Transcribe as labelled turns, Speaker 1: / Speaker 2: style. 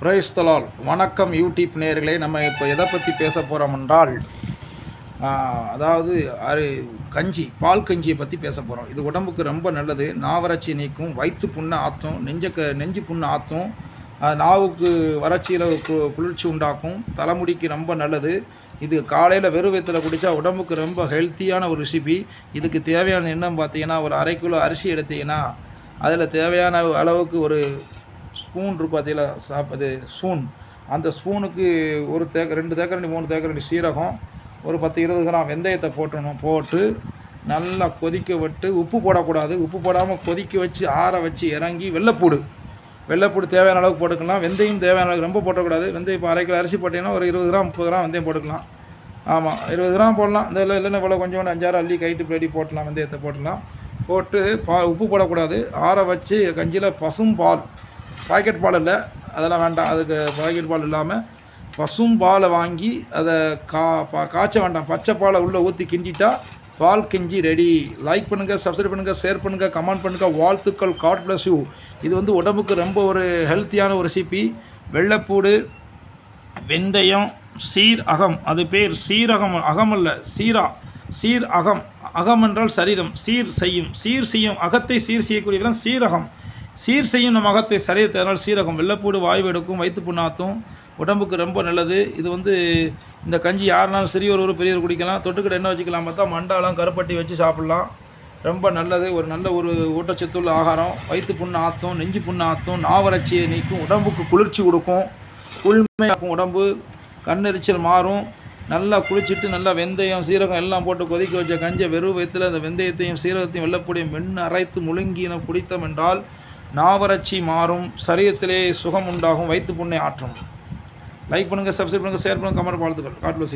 Speaker 1: பிரேஸ்தலால் வணக்கம் யூடியூப் நேர்களே நம்ம இப்போ எதை பற்றி பேச போகிறோம் என்றால் அதாவது அரு கஞ்சி பால் கஞ்சியை பற்றி பேச போகிறோம் இது உடம்புக்கு ரொம்ப நல்லது. நாவறட்சி நீக்கும் வயிற்று புண்ணை ஆற்றும் நெஞ்ச க நெஞ்சு புண்ணை ஆற்றும் நாவுக்கு வறட்சியில் கு- குளிர்ச்சி உண்டாக்கும் தலைமுடிக்கு ரொம்ப நல்லது. இது காலையில் வெறும் வயிற்றில் குடித்தா உடம்புக்கு ரொம்ப ஹெல்த்தியான ஒரு ரெசிபி இதுக்கு தேவையான என்னன்னு பார்த்தீங்கன்னா ஒரு அரை கிலோ அரிசி எடுத்தீங்கன்னா அதில் தேவையான அளவுக்கு ஒரு ஸ்பூன் அதில் பார்த்தீங்களா அது ஸ்பூன். அந்த ஸ்பூனுக்கு ஒரு தேக்க ரெண்டு தேக்கரண்டி மூணு தேக்கரண்டி சீரகம் ஒரு பத்து இருபது கிராம் வெந்தயத்தை போட்டணும் போட்டு நல்லா கொதிக்க விட்டு உப்பு போடக்கூடாது. உப்பு போடாமல் கொதிக்க வச்சு ஆற வச்சு இறங்கி வெள்ளைப்பூடு. வெள்ளைப்பூடு தேவையான அளவுக்கு போட்டுக்கலாம். வெந்தயம் தேவையான அளவுக்கு ரொம்ப போட்டக்கூடாது. வெந்தயம் இப்போ அரை கிலோ அரிசி போட்டிங்கன்னா ஒரு இருபது கிராம் முப்பது கிராம் வெந்தயம் போட்டுக்கலாம். ஆமாம் இருபது கிராம் போடலாம். இந்த இல்லை இல்லைன்னா இவ்வளோ கொஞ்சோண்டு அஞ்சாறு அள்ளி கைட்டு பிளேடி போட்டலாம் வெந்தயத்தை போட்டலாம். போட்டு பா உப்பு போடக்கூடாது. ஆற வச்சு கஞ்சியில் பசும் பால். பாக்கெட் பால் இல்லை. அதெல்லாம் வேண்டாம். அதுக்கு பாக்கெட் பால் இல்லாமல் பசும் பாலை வாங்கி அதை கா பா காய்ச்ச வேண்டாம். பச்சை பாலை உள்ளே ஊற்றி கிண்டிட்டா பால் கிஞ்சி ரெடி லைக் பண்ணுங்கள் சப்ஸ்கிரைப் பண்ணுங்கள் ஷேர் பண்ணுங்கள் கமெண்ட் பண்ணுங்கள் வாழ்த்துக்கள். காட் bless யூ இது வந்து உடம்புக்கு ரொம்ப ஒரு ஹெல்த்தியான ஒரு ரெசிபி வெள்ளைப்பூடு வெந்தயம் சீர் அகம். அது பேர் சீரகம் அகம் அல்ல சீரா. சீர் அகம். அகம் என்றால் சரீரம். சீர் செய்யும். சீர் செய்யும் அகத்தை சீர் செய்யக்கூடியவன் சீரகம். சீர் செய்யும் நம் அகத்தை சரீரத்தினால் சீரகம் வெள்ளப்பூடு வாய்வு எடுக்கும் வயிற்று புண்ணாத்தும் உடம்புக்கு ரொம்ப நல்லது. இது வந்து இந்த கஞ்சி யாருனாலும் சிறியவர் ஒரு பெரியவர் குடிக்கலாம். தொட்டுக்கிட்ட என்ன வச்சுக்கலாம் பார்த்தா மண்டாலம் கருப்பட்டி வச்சு சாப்பிட்லாம். ரொம்ப நல்லது. ஒரு நல்ல ஒரு ஊட்டச்சத்துள்ள ஆகாரம். வயிற்று புண்ணு ஆற்றும் நெஞ்சு புண்ணு ஆற்றும் நாவறட்சியை நீக்கும் உடம்புக்கு குளிர்ச்சி கொடுக்கும். குளிமையாக்கும் உடம்பு. கண்ணெரிச்சல் மாறும். நல்லா குளிச்சுட்டு நல்லா வெந்தயம் சீரகம் எல்லாம் போட்டு கொதிக்க வச்ச கஞ்சை வெறும் வயிற்றில் அந்த வெந்தயத்தையும் சீரகத்தையும் வெள்ளப்பொடியும் மென்று அரைத்து முழுங்கின குடித்தம் என்றால் நாவறட்சி மாறும் சரீரத்திலே சுகம் உண்டாகும் வயிற்று புண்ணை ஆற்றும் லைக் பண்ணுங்கள் சப்ஸ்கிரைப் பண்ணுங்கள் ஷேர் பண்ணுங்கள் கமெண்ட் வாழ்த்துக்கள் காட் bless